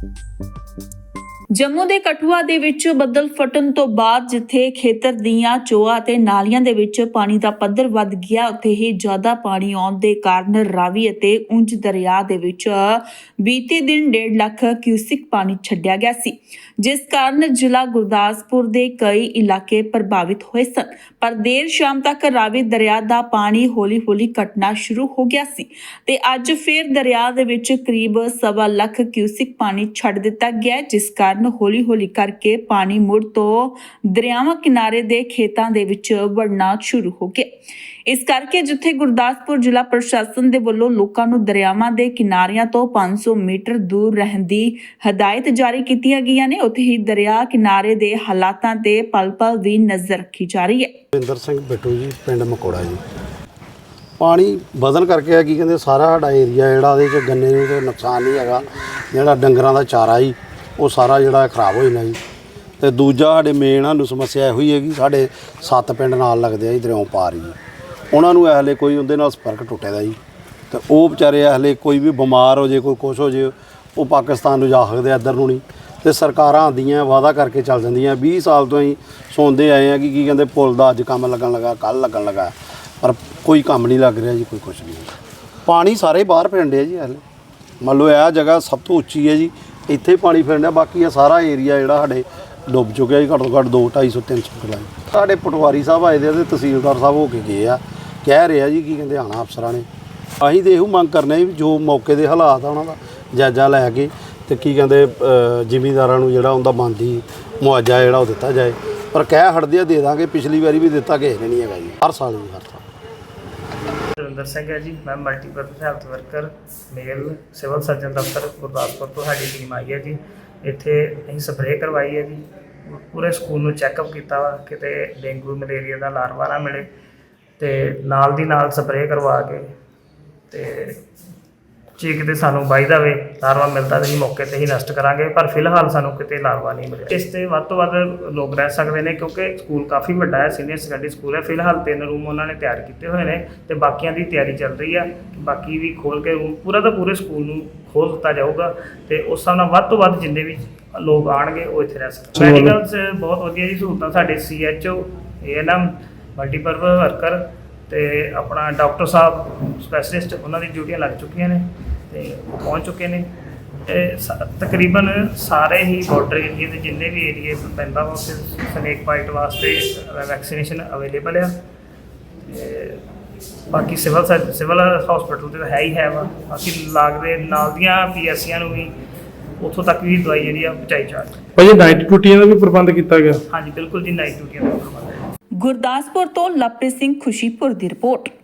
Thank you. Jammu ਦੇ ਕਠੂਆ ਦੇ ਵਿੱਚ ਬੱਦਲ ਫਟਣ ਤੋਂ ਬਾਅਦ ਜਿੱਥੇ ਖੇਤਰ ਦੀਆਂ ਚੋਆਂ ਤੇ ਨਾਲੀਆਂ ਦੇ ਵਿੱਚ ਪਾਣੀ ਦਾ ਪੱਧਰ ਵੱਧ ਗਿਆ, ਉੱਥੇ ਹੀ ਜ਼ਿਆਦਾ ਪਾਣੀ ਆਉਣ ਦੇ ਕਾਰਨ ਰਾਵੀ ਅਤੇ ਉਂਝ ਦਰਿਆ ਦੇ ਵਿੱਚ ਬੀਤੇ ਦਿਨ 1.5 ਲੱਖ ਕਿਊਸਿਕ ਪਾਣੀ ਛੱਡਿਆ ਗਿਆ ਸੀ, ਜਿਸ ਕਾਰਨ ਜ਼ਿਲ੍ਹਾ ਗੁਰਦਾਸਪੁਰ ਦੇ ਕਈ ਇਲਾਕੇ ਪ੍ਰਭਾਵਿਤ ਹੋਏ ਸਨ। ਪਰ ਦੇਰ ਸ਼ਾਮ ਤੱਕ ਰਾਵੀ ਦਰਿਆ ਦਾ ਪਾਣੀ ਹੌਲੀ-ਹੌਲੀ ਘਟਣਾ ਸ਼ੁਰੂ ਹੋ ਗਿਆ ਸੀ ਤੇ ਅੱਜ ਫਿਰ ਦਰਿਆ ਦੇ ਵਿੱਚ ਕਰੀਬ ਸਵਾ ਲੱਖ ਕਿਊਸਿਕ ਪਾਣੀ ਛੱਡ ਦਿੱਤਾ ਗਿਆ, ਜਿਸ ਕਾਰਨ ਹੌਲੀ-ਹੌਲੀ ਕਰਕੇ ਪਾਣੀ ਮੁੜ ਤੋਂ ਦਰਿਆਵਾਂ ਕਿਨਾਰੇ ਦੇ ਖੇਤਾਂ ਦੇ ਵਿੱਚ ਵੜਨਾ ਸ਼ੁਰੂ ਹੋ ਗਿਆ। ਇਸ ਕਰਕੇ ਜਿੱਥੇ ਗੁਰਦਾਸਪੁਰ ਜ਼ਿਲ੍ਹਾ ਪ੍ਰਸ਼ਾਸਨ ਦੇ ਵੱਲੋਂ ਲੋਕਾਂ ਨੂੰ ਦਰਿਆਵਾਂ ਦੇ ਕਿਨਾਰਿਆਂ ਤੋਂ 500 ਮੀਟਰ ਦੂਰ ਰਹਿਣ ਦੀ ਹਦਾਇਤ ਜਾਰੀ ਕੀਤੀਆਂ ਗਈਆਂ ਨੇ, ਉੱਥੇ ਹੀ ਦਰਿਆ ਕਿਨਾਰੇ ਦੇ ਹਾਲਾਤਾਂ ਤੇ ਪਲ-ਪਲ ਦੀ ਨਜ਼ਰ ਰੱਖੀ ਜਾ ਰਹੀ ਹੈ। ਰਵਿੰਦਰ ਸਿੰਘ ਬਿੱਟੂ ਜੀ, ਪਿੰਡ ਮਕੋੜਾ ਜੀ। ਪਾਣੀ ਵਧਣ ਕਰਕੇ ਆ, ਕੀ ਕਹਿੰਦੇ ਸਾਰਾ ਸਾਡਾ ਏਰੀਆ ਜਿਹੜਾ ਉਹਦੇ ਚ ਗੰਨੇ ਨੂੰ ਤੇ ਨੁਕਸਾਨ ਨਹੀਂ ਹੈਗਾ, ਜਿਹੜਾ ਡੰਗਰਾਂ ਦਾ ਚਾਰਾ ਜੀ। ਉਹ ਸਾਰਾ ਜਿਹੜਾ ਖਰਾਬ ਹੋ ਜਾਣਾ ਜੀ। ਤੇ ਦੂਜਾ ਸਾਡੇ ਮੇਨ ਸਾਨੂੰ ਸਮੱਸਿਆ ਇਹੋ ਹੀ ਹੈਗੀ ਸਾਡੇ ਸੱਤ ਪਿੰਡ ਨਾਲ ਲੱਗਦੇ ਆ ਜੀ ਦਰਿਆਓਂ ਪਾਰ ਜੀ। ਉਹਨਾਂ ਨੂੰ ਹਲੇ ਕੋਈ ਉਹਦੇ ਨਾਲ ਸੰਪਰਕ ਟੁੱਟੇ ਦਾ ਜੀ। ਤੇ ਉਹ ਵਿਚਾਰੇ ਹਲੇ ਕੋਈ ਵੀ ਬਿਮਾਰ ਹੋ ਜੇ, ਕੋਈ ਕੁਛ ਹੋ ਜੇ, ਉਹ ਪਾਕਿਸਤਾਨ ਨੂੰ ਜਾ ਸਕਦੇ ਆ ਇੱਧਰ ਨੂੰ ਨਹੀਂ। ਤੇ ਸਰਕਾਰਾਂ ਆਉਂਦੀਆਂ, ਵਾਅਦਾ ਕਰਕੇ ਚੱਲ ਜਾਂਦੀਆਂ। 20 ਸਾਲ ਤੋਂ ਹੀ ਸੁਣਦੇ ਆਏ ਆ ਕਿ ਕੀ ਕਹਿੰਦੇ, ਪੁਲ ਦਾ ਅੱਜ ਕੰਮ ਲੱਗਣ ਲੱਗਾ ਕੱਲ ਲੱਗਣ ਲੱਗਾ। ਪਰ ਕੋਈ ਕੰਮ ਨਹੀਂ ਲੱਗ ਰਿਹਾ ਜੀ, ਕੋਈ ਕੁਛ ਨਹੀਂ। ਪਾਣੀ ਸਾਰੇ ਬਾਹਰ ਪੈਂਦੇ ਆ ਜੀ ਹਲੇ ਮੰਨ ਲਓ ਇਹ ਜਗ੍ਹਾ ਸਭ ਤੋਂ ਉੱਚੀ ਹੈ ਜੀ। ਇੱਥੇ ਹੀ ਪਾਣੀ ਪੈਂਦਾ ਬਾਕੀ ਇਹ ਸਾਰਾ ਏਰੀਆ ਜਿਹੜਾ ਸਾਡੇ ਡੁੱਬ ਚੁੱਕਿਆ ਜੀ ਘੱਟੋ ਘੱਟ 2 250 300 ਕਿਲਾ ਜੀ ਸਾਡੇ ਪਟਵਾਰੀ ਸਾਹਿਬ ਆਏ ਦੇ ਆ ਤੇ ਤਹਿਸੀਲਦਾਰ ਸਾਹਿਬ ਹੋ ਕੇ ਗਏ ਆ। ਕਹਿ ਰਿਹਾ ਜੀ ਕੀ ਕਹਿੰਦੇ ਆਣਾ ਅਫਸਰਾਂ ਨੇ। ਅਸੀਂ ਤੇ ਇਹੋ ਮੰਗ ਕਰਨੇ ਵੀ ਜੋ ਮੌਕੇ ਦੇ ਹਾਲਾਤ ਆ ਉਹਨਾਂ ਦਾ ਜਾਇਜ਼ਾ ਲੈ ਕੇ ਤੇ ਕੀ ਕਹਿੰਦੇ ਅ, ਜ਼ਿਮੀਂਦਾਰਾਂ ਨੂੰ ਜਿਹੜਾ ਉਹਦਾ ਬਣਦੀ ਮੁਆਵਜ਼ਾ ਜਿਹੜਾ ਉਹ ਦਿੱਤਾ ਜਾਏ। ਪਰ ਕਹਿ ਹਟਦੇ ਆ ਦੇ ਦਾਂਗੇ ਪਿਛਲੀ ਵਾਰੀ ਵੀ ਦਿੱਤਾ ਕਿਸੇ ਨੇ ਨਹੀਂ ਹੈਗਾ ਜੀ। ਹਰ ਸਾਲ ਜੀ ਹਰ ਸਾਲ। ਰਵਿੰਦਰ ਸਿੰਘ ਹੈ ਜੀ। ਮੈਂ multipurpose health worker, male civil surgeon ਦਫ਼ਤਰ ਗੁਰਦਾਸਪੁਰ ਤੋਂ ਸਾਡੀ ਟੀਮ ਆਈ ਹੈ ਜੀ। ਇੱਥੇ ਅਸੀਂ ਸਪਰੇਅ ਕਰਵਾਈ ਹੈ ਜੀ। ਪੂਰੇ ਸਕੂਲ ਨੂੰ ਚੈੱਕਅਪ ਕੀਤਾ ਵਾ, ਕਿਤੇ ਡੇਂਗੂ, ਮਲੇਰੀਆ ਦਾ ਲਾਰਵਾ ਨਾ ਮਿਲੇ ਤੇ ਨਾਲ ਦੀ ਨਾਲ ਸਪਰੇਅ ਕਰਵਾ ਕੇ ਤੇ ਜੇ ਕਿਤੇ ਸਾਨੂੰ ਵਾਈਦਾ ਵੇ ਲਾਰਵਾ ਮਿਲਦਾ ਤਾਂ ਅਸੀਂ ਮੌਕੇ ਤੇ ਹੀ ਨਸ਼ਟ ਕਰਾਂਗੇ ਪਰ ਫਿਲਹਾਲ ਸਾਨੂੰ ਕਿਤੇ ਲਾਰਵਾ ਨਹੀਂ ਮਿਲਿਆ। ਇਸ ਤੇ ਵੱਧ ਤੋਂ ਵੱਧ ਲੋਕ ਰਹਿ ਸਕਦੇ ਨੇ ਕਿਉਂਕਿ ਸਕੂਲ ਕਾਫੀ ਵੱਡਾ ਹੈ ਸੀਨੀਅਰ ਸੈਕੰਡਰੀ ਸਕੂਲ ਹੈ। ਫਿਲਹਾਲ ਤਿੰਨ ਰੂਮ ਉਹਨਾਂ ਨੇ ਤਿਆਰ ਕੀਤੇ ਹੋਏ ਨੇ ਤੇ ਬਾਕੀਆਂ ਦੀ ਤਿਆਰੀ ਚੱਲ ਰਹੀ ਆ। ਬਾਕੀ ਵੀ ਖੋਲ ਕੇ ਰੂਮ ਪੂਰਾ ਦਾ ਪੂਰੇ ਸਕੂਲ ਨੂੰ ਖੋਲ ਦਿੱਤਾ ਜਾਊਗਾ ਤੇ ਉਸ ਹਿਸਾਬ ਨਾਲ ਵੱਧ ਤੋਂ ਵੱਧ ਜਿੰਨੇ ਵੀ ਲੋਕ ਆਣਗੇ ਉਹ ਇੱਥੇ ਰਹਿ ਸਕਦੇ ਮੈਡੀਕਲ 'ਚ ਬਹੁਤ ਵਧੀਆ ਜੀ ਸਹੂਲਤਾਂ ਸਾਡੇ ਸੀਐਚਓ ਏਐਨਐਮ ਮਲਟੀਪਰਪਸ ਵਰਕਰ ਤੇ ਆਪਣਾ ਡਾਕਟਰ ਸਾਹਿਬ ਸਪੈਸ਼ਲਿਸਟ ਉਹਨਾਂ ਦੀ ਡਿਊਟੀਆਂ ਲੱਗ ਚੁੱਕੀਆਂ ਨੇ। ਤੇ ਪਹੁੰਚ ਚੁੱਕੇ ਨੇ। ਸ- ਤਕਰੀਬਨ ਸਾਰੇ ਹੀ ਬਾਰਡਰ ਏਰੀਏ ਦੇ ਜਿੰਨੇ ਵੀ ਏਰੀਏ ਪੈਂਦਾ ਵਾ ਉੱਥੇ ਸਨੇਕ ਬਾਈਟ ਵਾਸਤੇ ਵੈਕਸੀਨੇਸ਼ਨ ਅਵੇਲੇਬਲ ਆ। ਤੇ ਬਾਕੀ ਸਿਵਲ ਸਰ- ਸਿਵਲ ਹਸਪੀਟਲ ਤੇ ਤਾਂ ਹੈ ਹੀ ਹੈ ਵਾ। ਬਾਕੀ ਲਾਗਦੇ ਨਾਲ ਦੀਆਂ ਪੀਐਸਸੀਆਂ ਨੂੰ ਵੀ ਉੱਥੋਂ ਤੱਕ ਵੀ ਦਵਾਈ ਜਿਹੜੀ ਆ ਪਹੁੰਚਾਈ ਜਾ ਰਹੀ ਹੈ। ਭਾਜੀ ਨਾਈਟ ਡਿਊਟੀਆਂ ਦਾ ਵੀ ਪ੍ਰਬੰਧ ਕੀਤਾ ਗਿਆ? ਹਾਂਜੀ ਬਿਲਕੁਲ ਜੀ ਨਾਈਟ ਡਿਊਟੀਆਂ ਦਾ ਪ੍ਰਬੰਧ ਹੈ। ਗੁਰਦਾਸਪੁਰ ਤੋਂ ਲਵਪ੍ਰੀਤ ਸਿੰਘ ਖੁਸ਼ੀਪੁਰ ਦੀ ਰਿਪੋਰਟ।